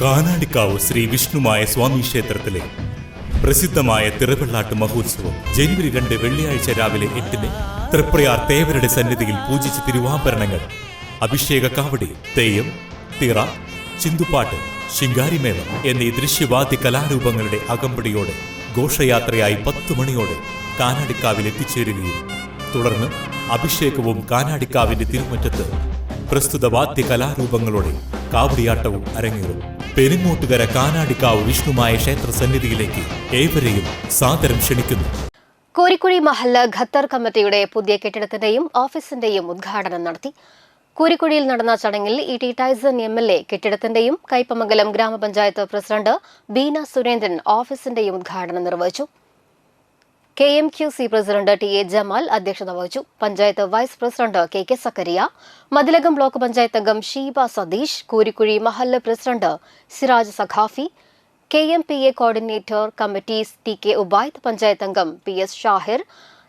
കാനാടിക്കാവ് ശ്രീ വിഷ്ണുമായ സ്വാമി ക്ഷേത്രത്തിലെ പ്രസിദ്ധമായ തിറവെള്ളാട്ട് മഹോത്സവം ജനുവരി രണ്ട് വെള്ളിയാഴ്ച രാവിലെ എട്ടിന് തൃപ്രയാർ തേവരുടെ സന്നിധിയിൽ പൂജിച്ച തിരുവാഭരണങ്ങൾ. അഭിഷേക കാവടി തെയ്യം തിറ ചിന്തുപാട്ട് ശിങ്കാരിമേളം എന്നീ ദൃശ്യവാദ്യ കലാരൂപങ്ങളുടെ അകമ്പടിയോടെ ഘോഷയാത്രയായി പത്തു മണിയോടെ കാനാടിക്കാവിൽ എത്തിച്ചേരുകയും തുടർന്ന് അഭിഷേകവും കാനാടിക്കാവിന്റെ തിരുമുറ്റത്ത് പ്രസ്തുത വാദ്യ കലാരൂപങ്ങളോടെ കാവടിയാട്ടവും അരങ്ങേറും. പെരിങ്ങോട്ടുകര കാനാടിക്കാവ് വിഷ്ണുമായ ക്ഷേത്ര സന്നിധിയിലേക്ക് ഏവരെയും സാദരം ക്ഷണിക്കുന്നു. കോരിക്കുഴി മഹല്ല ഖത്തർ കമ്മിറ്റിയുടെ പുതിയ കെട്ടിടത്തിന്റെയും ഓഫീസിന്റെയും ഉദ്ഘാടനം നടത്തി. കൂരിക്കുഴിയിൽ നടന്ന ചടങ്ങിൽ E T Tyson M L A കെട്ടിടത്തിന്റെയും Kaipamangalam ഗ്രാമപഞ്ചായത്ത് പ്രസിഡന്റ് ബീന സുരേന്ദ്രൻ ഓഫീസിന്റെയും ഉദ്ഘാടനം നിർവഹിച്ചു. K M Q C president T A Jamal അധ്യക്ഷത വഹിച്ചു. Panchayat vice president K K Zakariya Mathilakam block panchayat അംഗം ഷീബ സതീഷ് കൂരിക്കുഴി മഹല്ല് president Siraj Saqafi K M P A coordinator committees T K Ubaid panchayat അംഗം P S Shahir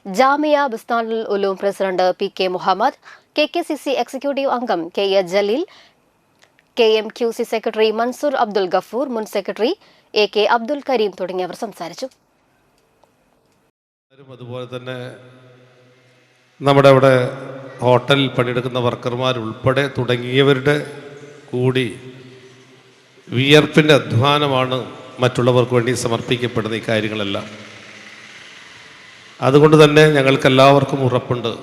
Jamia Bistanul Uloom president P K Muhammad K K C C executive അംഗം K A Jaleel K M Q C secretary Mansoor Abdul Gafoor മുൻ secretary A K Abdul Kareem തുടങ്ങിയവർ സംസാരിച്ചു. അതുപോലെ തന്നെ നമ്മുടെ അവിടെ ഹോട്ടലിൽ പണിയെടുക്കുന്ന വർക്കർമാരുൾപ്പെടെ തുടങ്ങിയവരുടെ കൂടി വിയർപ്പിന്റെ അധ്വാനമാണ് മറ്റുള്ളവർക്ക് വേണ്ടി സമർപ്പിക്കപ്പെടുന്ന ഈ കാര്യങ്ങളെല്ലാം. അതുകൊണ്ട് തന്നെ ഞങ്ങൾക്കെല്ലാവർക്കും ഉറപ്പുണ്ട്.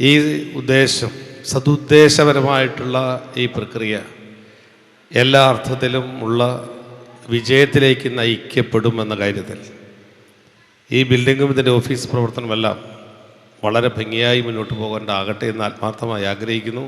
ഈ ഉദ്ദേശം സതുദ്ദേശപരമായിട്ടുള്ള ഈ പ്രക്രിയ എല്ലാ അർത്ഥത്തിലും ഉള്ള വിജയത്തിലേക്ക് നയിക്കപ്പെടുമെന്ന കാര്യത്തിൽ. ഈ ബിൽഡിങ്ങും ഇതിന്റെ ഓഫീസ് പ്രവർത്തനമെല്ലാം വളരെ ഭംഗിയായി മുന്നോട്ട് പോകേണ്ട ആകട്ടെ എന്ന് ആത്മാർത്ഥമായി ആഗ്രഹിക്കുന്നു.